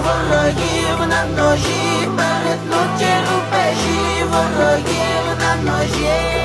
ворогів на ножі, перетнуті рубежі, ворогів на ножі.